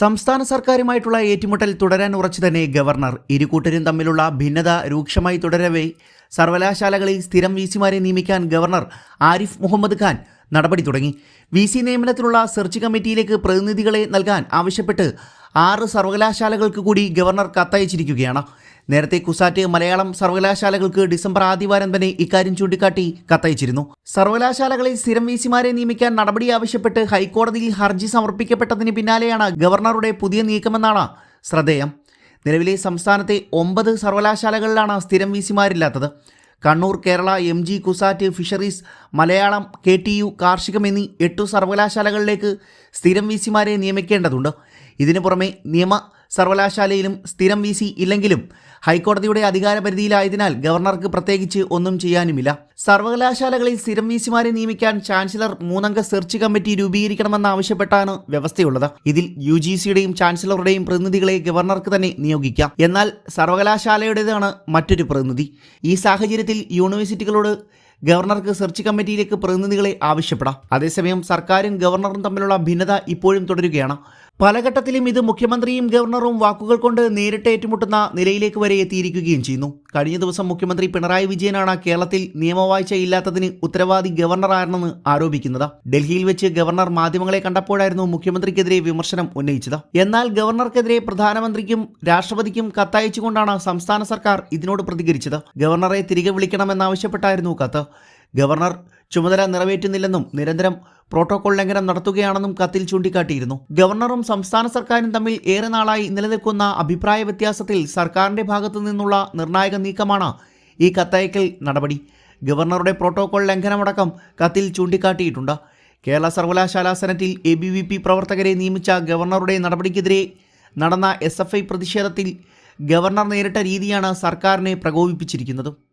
സംസ്ഥാന സർക്കാരുമായിട്ടുള്ള ഏറ്റുമുട്ടൽ തുടരാൻ ഉറച്ചു തന്നെ ഗവർണർ. ഇരുകൂട്ടരും തമ്മിലുള്ള ഭിന്നത രൂക്ഷമായി തുടരവേ. സർവകലാശാലകളിൽ സ്ഥിരം വി സിമാരെ നിയമിക്കാൻ ഗവർണർ ആരിഫ് മുഹമ്മദ് ഖാൻ നടപടി തുടങ്ങി. വി സി നിയമനത്തിനുള്ള സെർച്ച് കമ്മിറ്റിയിലേക്ക് പ്രതിനിധികളെ നൽകാൻ ആവശ്യപ്പെട്ട് ആറ് സർവകലാശാലകൾക്ക് കൂടി ഗവർണർ കത്തയച്ചിരിക്കുകയാണ്. നേരത്തെ കുസാറ്റ് മലയാളം സർവകലാശാലകൾക്ക് ഡിസംബർ ആദ്യവാരം തന്നെ ഇക്കാര്യം ചൂണ്ടിക്കാട്ടി കത്തയച്ചിരുന്നു. സർവകലാശാലകളിൽ സ്ഥിരം വിസിമാരെ നിയമിക്കാൻ നടപടി ആവശ്യപ്പെട്ട് ഹൈക്കോടതിയിൽ ഹർജി സമർപ്പിക്കപ്പെട്ടതിന് പിന്നാലെയാണ് ഗവർണറുടെ പുതിയ നീക്കമെന്നാണ് ശ്രദ്ധേയം. നിലവിലെ സംസ്ഥാനത്തെ ഒമ്പത് സർവകലാശാലകളിലാണ് സ്ഥിരം വിസിമാരില്ലാത്തത്. Kannur Kerala M G CUSAT fisheries Malayalam K T U കാർഷികം എന്നീ എട്ടു സർവകലാശാലകളിലേക്ക് സ്ഥിരം വിസിമാരെ നിയമിക്കേണ്ടതുണ്ട്. ഇതിനു പുറമെ നിയമ സർവകലാശാലയിലും സ്ഥിരം വി സി ഇല്ലെങ്കിലും ഹൈക്കോടതിയുടെ അധികാരപരിധിയിലായതിനാൽ ഗവർണർക്ക് പ്രത്യേകിച്ച് ഒന്നും ചെയ്യാനുമില്ല. സർവകലാശാലകളിൽ സ്ഥിരം വി സിമാരെ നിയമിക്കാൻ ചാൻസലർ മൂന്നംഗ സെർച്ച് കമ്മിറ്റി രൂപീകരിക്കണമെന്നാവശ്യപ്പെട്ടാണ് വ്യവസ്ഥയുള്ളത്. ഇതിൽ യു ജി സിയുടെയും ചാൻസലറുടെയും പ്രതിനിധികളെ ഗവർണർക്ക് തന്നെ നിയോഗിക്കാം. എന്നാൽ സർവകലാശാലയുടേതാണ് മറ്റൊരു പ്രതിനിധി. ഈ സാഹചര്യത്തിൽ യൂണിവേഴ്സിറ്റികളോട് ഗവർണർക്ക് സെർച്ച് കമ്മിറ്റിയിലേക്ക് പ്രതിനിധികളെ ആവശ്യപ്പെടാം. അതേസമയം സർക്കാരും ഗവർണറും തമ്മിലുള്ള ഭിന്നത ഇപ്പോഴും തുടരുകയാണ്. പല ഘട്ടത്തിലും ഇത് മുഖ്യമന്ത്രിയും ഗവർണറും വാക്കുകൾ കൊണ്ട് നേരിട്ട് ഏറ്റുമുട്ടുന്ന നിലയിലേക്ക് വരെ എത്തിയിരിക്കുകയും ചെയ്യുന്നു. കഴിഞ്ഞ ദിവസം മുഖ്യമന്ത്രി പിണറായി വിജയനാണ് കേരളത്തിൽ നിയമവാഴ്ച ഇല്ലാത്തതിന് ഉത്തരവാദി ഗവർണറായിരുന്നെന്ന് ആരോപിക്കുന്നത്. ഡൽഹിയിൽ വെച്ച് ഗവർണർ മാധ്യമങ്ങളെ കണ്ടപ്പോഴായിരുന്നു മുഖ്യമന്ത്രിക്കെതിരെ വിമർശനം ഉന്നയിച്ചത്. എന്നാൽ ഗവർണർക്കെതിരെ പ്രധാനമന്ത്രിക്കും രാഷ്ട്രപതിക്കും കത്തയച്ചുകൊണ്ടാണ് സംസ്ഥാന സർക്കാർ ഇതിനോട് പ്രതികരിച്ചത്. ഗവർണറെ തിരികെ വിളിക്കണമെന്നാവശ്യപ്പെട്ടായിരുന്നു കത്ത്. ഗവർണർ ചുമതല നിറവേറ്റുന്നില്ലെന്നും നിരന്തരം പ്രോട്ടോകോൾ ലംഘനം നടത്തുകയാണെന്നും കത്തിൽ ചൂണ്ടിക്കാട്ടിയിരുന്നു. ഗവർണറും സംസ്ഥാന സർക്കാരും തമ്മിൽ ഏറെ നാളായി നിലനിൽക്കുന്ന അഭിപ്രായ വ്യത്യാസത്തിൽ സർക്കാരിന്റെ ഭാഗത്തു നിന്നുള്ള നിർണായക നീക്കമാണ് ഈ കത്തയക്കൽ നടപടി. ഗവർണറുടെ പ്രോട്ടോകോൾ ലംഘനമടക്കം കത്തിൽ ചൂണ്ടിക്കാട്ടിയിട്ടുണ്ട്. കേരള സർവകലാശാല സെനറ്റിൽ എ ബി വി പി പ്രവർത്തകരെ നിയമിച്ച ഗവർണറുടെ നടപടിക്കെതിരെ നടന്ന എസ് എഫ് ഐ പ്രതിഷേധത്തിൽ ഗവർണർ നേരിട്ട രീതിയാണ് സർക്കാരിനെ പ്രകോപിപ്പിച്ചിരിക്കുന്നത്.